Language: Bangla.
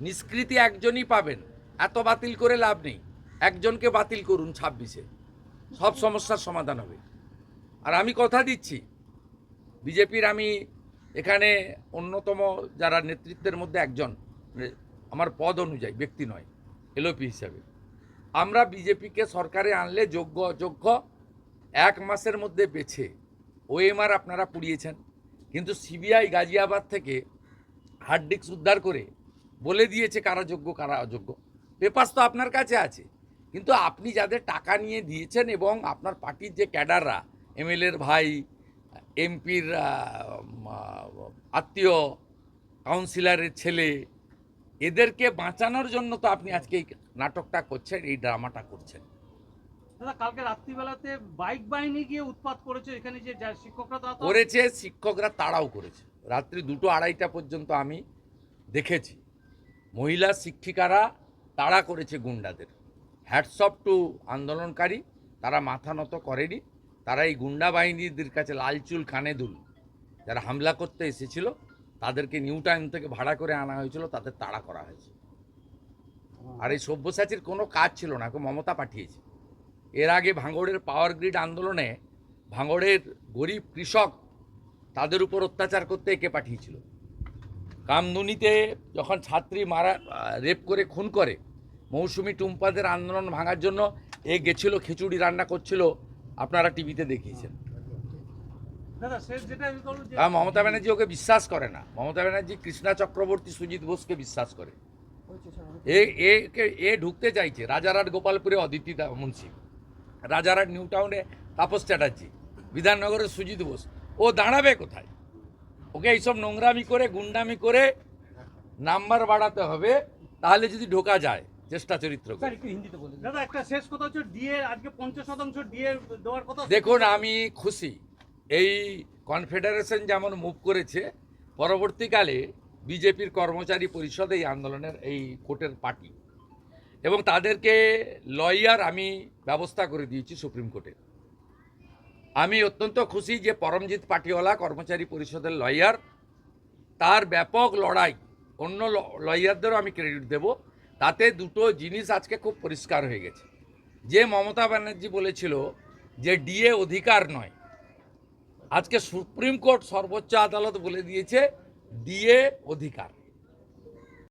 নিষ্কৃতি একজনই পাবেন, এত বাতিল করে লাভ নেই। একজনকে বাতিল করুন ছাব্বিশে। সব সমস্যার সমাধান হবে। আর আমি কথা দিচ্ছি, বিজেপির আমি এখানে অন্যতম যারা নেতৃত্বের মধ্যে একজন মানে আমার পদ অনুযায়ী, ব্যক্তি নয় এলওপি হিসাবে। আমরা বিজেপিকে সরকারে আনলে যোগ্য, অযোগ্য, এক মাসের মধ্যে বেছে ওএমআর আপনারা পুড়িয়েছেন। কিন্তু সিবিআই গাজিয়াবাদ থেকে হার্ড ডিস্ক উদ্ধার করে বলে দিয়েছে কারা যোগ্য কারা অযোগ্য। পেপার্স তো আপনার কাছে আছে। কিন্তু আপনি যাদের টাকা নিয়ে দিয়েছেন এবং আপনার পার্টির যে ক্যাডাররা এমএলএর ভাই এমপির আত্মীয় কাউন্সিলরের ছেলে এদেরকে বাঁচানোর জন্য তো আপনি আজকে এই নাটকটা করছেন এই ড্রামাটা করছেন। দাদা কালকে রাত্রিবেলাতে বাইক বাহিনী গিয়ে উৎপাত করেছে এখানে যে শিক্ষকরা করেছে শিক্ষকরা তাড়াও করেছে। রাত্রি দুটো আড়াইটা পর্যন্ত আমি দেখেছি। মহিলা শিক্ষিকারা তাড়া করেছে গুন্ডাদের। হ্যাটসঅপ টু আন্দোলনকারী তারা মাথা নত করেনি। তারা এই গুন্ডা বাহিনীদের কাছে লালচুল কানে দুল। যারা হামলা করতে এসেছিল তাদেরকে নিউ টাইম থেকে ভাড়া করে আনা হয়েছিল তাদের তাড়া করা হয়েছে। আর এই সব্যসাচীর কোনো কাজ ছিল না মমতা পাঠিয়েছে। এর আগে ভাঙড়ের পাওয়ার গ্রিড আন্দোলনে ভাঙড়ের গরিব কৃষক তাদের উপর অত্যাচার করতে একে পাঠিয়েছিল। কামদুনিতে যখন ছাত্রী মারা রেপ করে খুন করে মৌসুমি টুম্পাদের আন্দোলন ভাঙার জন্য এ গেছিল খিচুড়ি রান্না করছিল আপনারা টিভিতে দেখিয়েছেন। মমতা ব্যানার্জি ওকে বিশ্বাস করে না। মমতা ব্যানার্জি কৃষ্ণা চক্রবর্তী সুজিত বোসকে বিশ্বাস করে। এ একে এ ঢুকতে চাইছে রাজারহাট গোপালপুরে অদিতি মুন্সি রাজারহাট নিউ টাউনে তাপস চ্যাটার্জি বিধাননগরের সুজিত বোস। ও দাঁড়াবে কোথায়? ওকে এইসব নোংরামি করে গুন্ডামি করে নাম্বার বাড়াতে হবে তাহলে যদি ঢোকা যায় চেষ্টা চরিত্র দেখুন আমি খুশি। এই কনফেডারেশন যেমন মুভ করেছে পরবর্তীকালে বিজেপির কর্মচারী পরিষদ এই আন্দোলনের এই কোর্টের পার্টি। এবং তাদেরকে লয়ার আমি ব্যবস্থা করে দিয়েছি সুপ্রিম কোর্টে। আমি অত্যন্ত খুশি যে পরমজিৎ পাটিওয়ালা, কর্মচারী পরিষদের লয়ার তার ব্যাপক লড়াই, অন্য লয়ারদেরও আমি ক্রেডিট দেব, তাতে দুটো জিনিস আজকে খুব পরিষ্কার হয়ে গেছে। যে মমতা ব্যানার্জি বলেছিল যে ডিএ অধিকার নয়, আজকে সুপ্রিম কোর্ট সর্বোচ্চ আদালত বলে দিয়েছে, ডিএ অধিকার।